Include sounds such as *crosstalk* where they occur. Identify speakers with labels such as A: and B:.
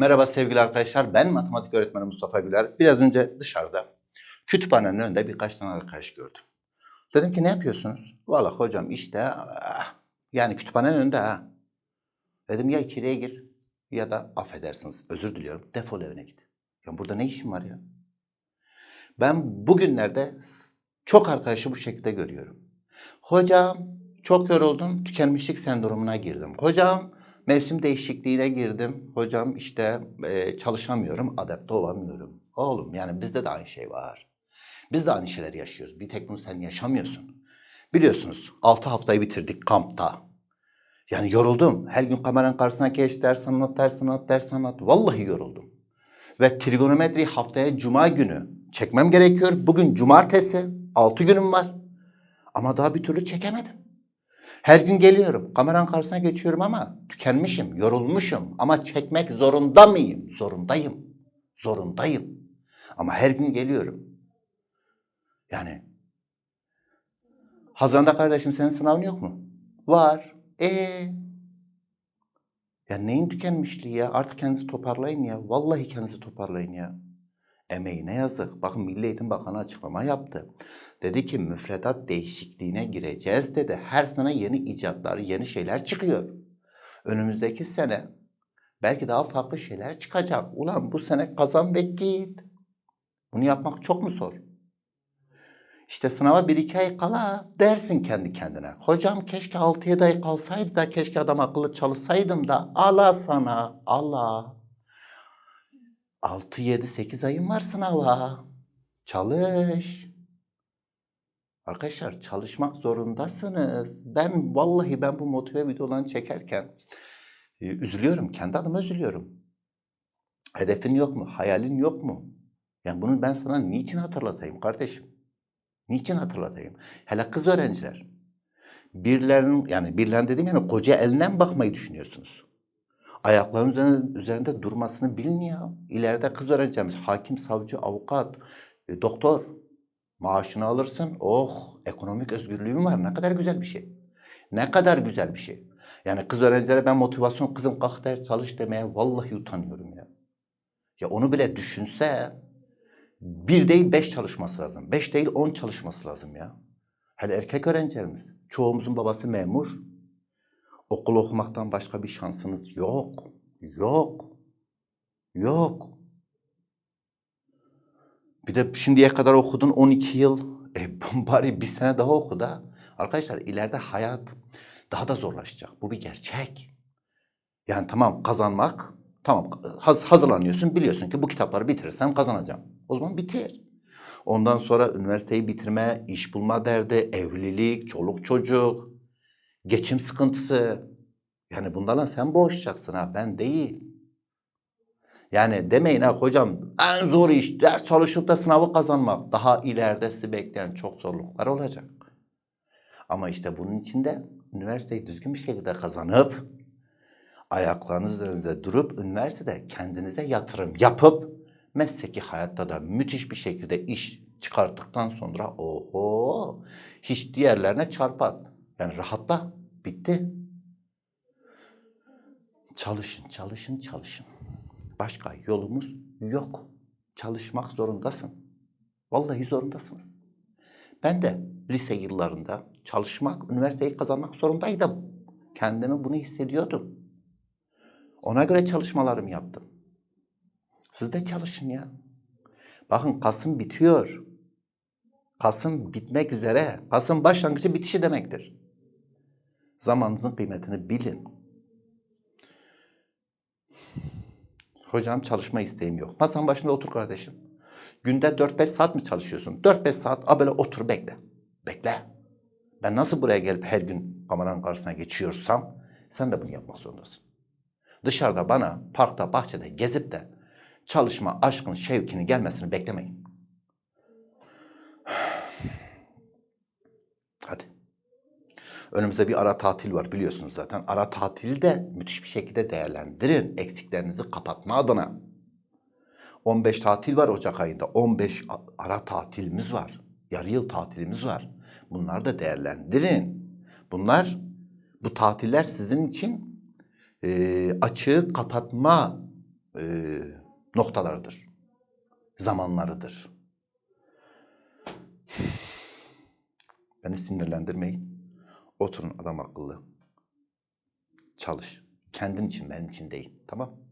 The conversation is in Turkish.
A: Merhaba sevgili arkadaşlar. Ben matematik öğretmeni Mustafa Güler. Biraz önce dışarıda kütüphanenin önünde birkaç tane arkadaş gördüm. Dedim ki ne yapıyorsunuz? Valla hocam işte ah, yani kütüphanenin önünde ha. Dedim ya içeriye gir ya da affedersiniz özür diliyorum defol evine git. Ya burada ne işin var ya? Ben bugünlerde çok arkadaşı bu şekilde görüyorum. Hocam çok yoruldum, tükenmişlik sendromuna girdim. Hocam mevsim değişikliğine girdim. Hocam işte e, çalışamıyorum, adapte olamıyorum. Oğlum yani bizde de aynı şey var. Biz de aynı şeyler yaşıyoruz. Bir tek bunu sen yaşamıyorsun. Biliyorsunuz 6 haftayı bitirdik kampta. Yani yoruldum. Her gün kameranın karşısına geç, ders anlat, ders anlat, ders anlat. Vallahi yoruldum. Ve trigonometri haftaya cuma günü çekmem gerekiyor. Bugün cumartesi, 6 günüm var. Ama daha bir türlü çekemedim. Her gün geliyorum. Kameranın karşısına geçiyorum ama tükenmişim, yorulmuşum. Ama çekmek zorunda mıyım? Zorundayım. Zorundayım. Ama her gün geliyorum. Yani Hazırda kardeşim senin sınavın yok mu? Var. Ee. Ya neyin tükenmişliği ya? Artık kendinizi toparlayın ya. Vallahi kendinizi toparlayın ya. Emeğine yazık. Bakın Milli Eğitim Bakanı açıklama yaptı. Dedi ki müfredat değişikliğine gireceğiz dedi. Her sene yeni icatlar, yeni şeyler çıkıyor. Önümüzdeki sene belki daha farklı şeyler çıkacak. Ulan bu sene kazan ve git. Bunu yapmak çok mu zor? İşte sınava bir iki ay kala dersin kendi kendine. Hocam keşke 6-7 ay kalsaydı da keşke adam akıllı çalışsaydım da Allah sana Allah. 6-7-8 ayın var sınava. Çalış. Arkadaşlar çalışmak zorundasınız. Ben vallahi ben bu motive videolarını çekerken e, üzülüyorum. Kendi adıma üzülüyorum. Hedefin yok mu? Hayalin yok mu? Yani bunu ben sana niçin hatırlatayım kardeşim? Niçin hatırlatayım? Hele kız öğrenciler. Birilerinin yani birilerinin dediğim yani koca elinden bakmayı düşünüyorsunuz. Ayaklarının üzerinde, üzerinde durmasını bilin ya. İleride kız öğrencimiz hakim, savcı, avukat, e, doktor maaşını alırsın. Oh ekonomik özgürlüğün var. Ne kadar güzel bir şey. Ne kadar güzel bir şey. Yani kız öğrencilere ben motivasyon kızım kalk ders çalış demeye vallahi utanıyorum ya. Ya onu bile düşünse bir değil beş çalışması lazım. Beş değil on çalışması lazım ya. Hele erkek öğrencilerimiz. Çoğumuzun babası memur. Okul okumaktan başka bir şansınız yok. Yok. Yok. Bir de şimdiye kadar okudun 12 yıl. E *laughs* bari bir sene daha oku da. Arkadaşlar ileride hayat daha da zorlaşacak. Bu bir gerçek. Yani tamam kazanmak, tamam haz- hazırlanıyorsun biliyorsun ki bu kitapları bitirirsem kazanacağım. O zaman bitir. Ondan sonra üniversiteyi bitirme, iş bulma derdi, evlilik, çoluk çocuk, geçim sıkıntısı. Yani bunlarla sen boğuşacaksın ha ben değil. Yani demeyin ha hocam en zor iş ders çalışıp da sınavı kazanmak. Daha ileride sizi bekleyen çok zorluklar olacak. Ama işte bunun için de üniversiteyi düzgün bir şekilde kazanıp ayaklarınız üzerinde durup üniversitede kendinize yatırım yapıp mesleki hayatta da müthiş bir şekilde iş çıkarttıktan sonra oho hiç diğerlerine çarpat. Yani rahatla. Bitti. Çalışın, çalışın, çalışın. Başka yolumuz yok. Çalışmak zorundasın. Vallahi zorundasınız. Ben de lise yıllarında çalışmak, üniversiteyi kazanmak zorundaydım. Kendimi bunu hissediyordum. Ona göre çalışmalarımı yaptım. Siz de çalışın ya. Bakın Kasım bitiyor. Kasım bitmek üzere. Kasım başlangıcı bitişi demektir. Zamanınızın kıymetini bilin. Hocam çalışma isteğim yok. Masanın başında otur kardeşim. Günde 4-5 saat mi çalışıyorsun? 4-5 saat a böyle otur bekle. Bekle. Ben nasıl buraya gelip her gün kameranın karşısına geçiyorsam sen de bunu yapmak zorundasın. Dışarıda bana parkta, bahçede gezip de çalışma, aşkın, şevkinin gelmesini beklemeyin. Önümüzde bir ara tatil var biliyorsunuz zaten. Ara tatili de müthiş bir şekilde değerlendirin. Eksiklerinizi kapatma adına. 15 tatil var Ocak ayında. 15 a- ara tatilimiz var. Yarı yıl tatilimiz var. Bunları da değerlendirin. Bunlar, bu tatiller sizin için e, açığı kapatma eee, noktalarıdır. Zamanlarıdır. *sighs* Beni sinirlendirmeyin. Oturun adam akıllı. Çalış. Kendin için, benim için değil. Tamam?